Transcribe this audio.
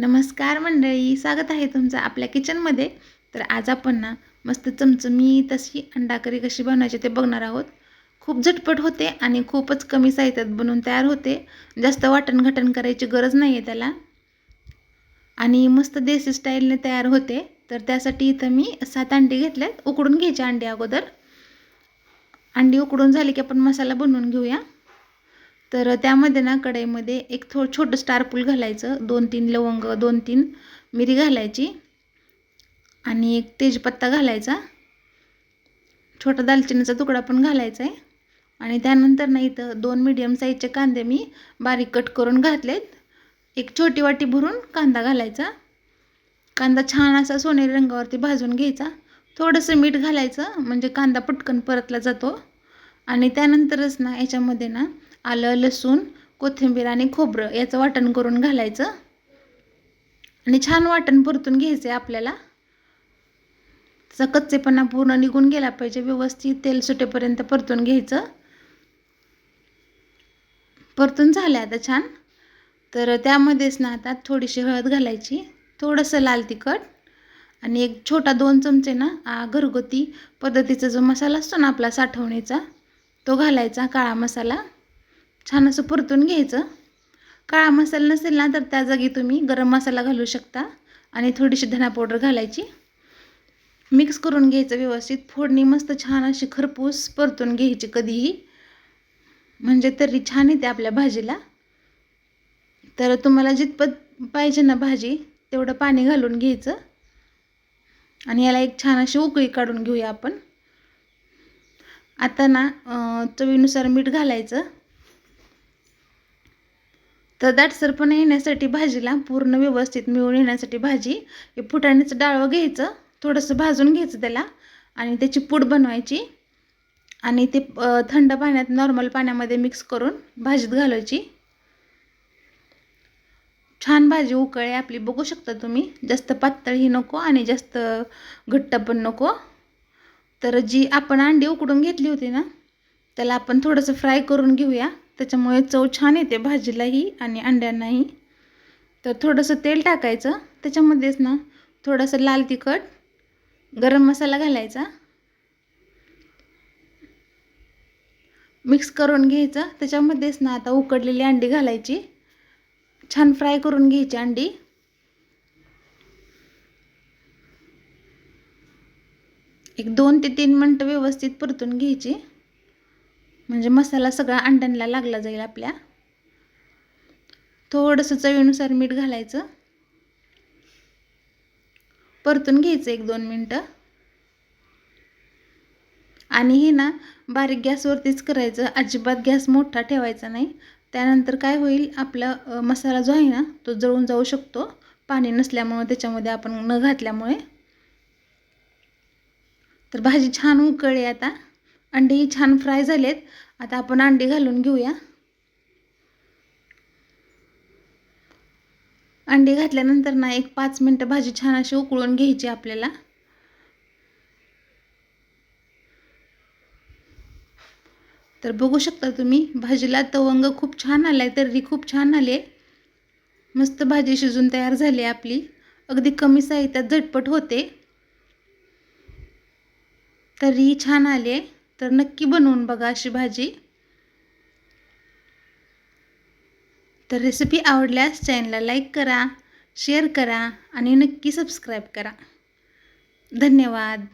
नमस्कार मंडळी स्वागत आहे तुमचं आपल्या किचनमध्ये. तर आज आपण ना मस्त चमचमी तशी अंडा करी कशी बनवायची ते बघणार आहोत. खूप झटपट होते आणि खूपच कमी साहित्यात बनवून तयार होते. जास्त वाटण घटण करायची गरज नाही आहे त्याला. आणि मस्त देसी स्टाईलने तयार होते. तर त्यासाठी इथं मी सात अंडी घेतल्यात उकडून घ्यायचे अंडी अगोदर. अंडी उकडून झाली की आपण मसाला बनवून घेऊया. तर त्यामध्ये ना कढईमध्ये एक थो छोटं स्टारपूल घालायचं. दोन तीन लवंग दोन तीन मिरी घालायची. आणि एक तेजपत्ता घालायचा. छोटा दालचिनीचा तुकडा पण घालायचा आहे. आणि त्यानंतर ना इथं दोन मिडियम साईजचे कांदे मी बारीक कट करून घातलेत. एक छोटी वाटी भरून कांदा घालायचा. कांदा छान असा सोनेरी रंगावरती भाजून घ्यायचा. थोडंसं मीठ घालायचं म्हणजे कांदा पटकन परतला जातो. आणि त्यानंतरच ना याच्यामध्ये ना आलं लसूण कोथिंबीर आणि खोबरं याचं वाटण करून घालायचं. आणि छान वाटण परतून घ्यायचं आहे आपल्याला. त्याचा कच्चेपणा पूर्ण निघून गेला पाहिजे व्यवस्थित तेल सुटेपर्यंत परतून घ्यायचं. परतून झालं आता छान. तर त्यामध्येच ना आता थोडीशी हळद घालायची थोडंसं लाल तिखट आणि एक छोटा दोन चमचे ना घरगुती पद्धतीचा जो मसाला असतो ना आपला साठवणीचा तो घालायचा काळा मसाला. छान असं परतून घ्यायचं. काळा मसाला नसेल ना तर त्या जागी तुम्ही गरम मसाला घालू शकता. आणि थोडीशी धना पावडर घालायची. मिक्स करून घ्यायचं व्यवस्थित. फोडणी मस्त छान अशी खरपूस परतून घ्यायची कधीही. म्हणजे तरी छान येते आपल्या भाजीला. तर तुम्हाला जितपत पाहिजे ना भाजी तेवढं पाणी घालून घ्यायचं. आणि याला एक छान अशी उकळी काढून घेऊया आपण. आता ना चवीनुसार मीठ घालायचं. तर दाटसरपणा येण्यासाठी भाजीला पूर्ण व्यवस्थित मिळून येण्यासाठी भाजी हे फुटाण्याचं डाळवं घ्यायचं थोडंसं भाजून घ्यायचं त्याला आणि त्याची पूड बनवायची आणि ते थंड पाण्यात नॉर्मल पाण्यामध्ये मिक्स करून भाजीत घालायची. छान भाजी उकळे आपली बघू शकता तुम्ही जास्त पातळही नको आणि जास्त घट्ट पण नको. तर जी आपण अंडी उकडून घेतली होती ना त्याला आपण थोडंसं फ्राय करून घेऊया. त्याच्यामुळे चव छान येते भाजीलाही आणि अंड्यांनाही. तर थोडंसं तेल टाकायचं. त्याच्यामध्येच ना थोडंसं लाल तिखट गरम मसाला घालायचा. मिक्स करून घ्यायचं. त्याच्यामध्येच ना आता उकडलेली अंडी घालायची. छान फ्राय करून घ्यायची अंडी. एक दोन ते तीन मिनटं व्यवस्थित परतून घ्यायची. म्हणजे मसाला सगळा अंड्यांना लागला जाईल आपल्या. थोडंसं चवीनुसार मीठ घालायचं. परतून घ्यायचं एक दोन मिनटं. आणि हे ना बारीक गॅसवरतीच करायचं. अजिबात गॅस मोठा ठेवायचा नाही. त्यानंतर काय होईल आपला मसाला जो आहे ना तो जळून जाऊ शकतो. पाणी नसल्यामुळं त्याच्यामध्ये आपण न घातल्यामुळे. तर भाजी छान उकळली आता. अंडी छान फ्राय झालेत. आता आपण अंडी घालून घेऊया. अंडी घातल्यानंतर ना एक पाच मिनटं भाजी छान अशी उकळून घ्यायची आपल्याला. तर बघू शकता तुम्ही भाजीला तवंग खूप छान आला आहे तर्री खूप छान आली आहे मस्त भाजी शिजून तयार झाली आपली. अगदी कमी साहित्यात झटपट होते. तर्री छान आली आहे तर नक्की बनवून बघा अशी भाजी. तर रेसिपी आवडल्यास चॅनलला लाईक करा शेअर करा आणि नक्की सबस्क्राईब करा. धन्यवाद.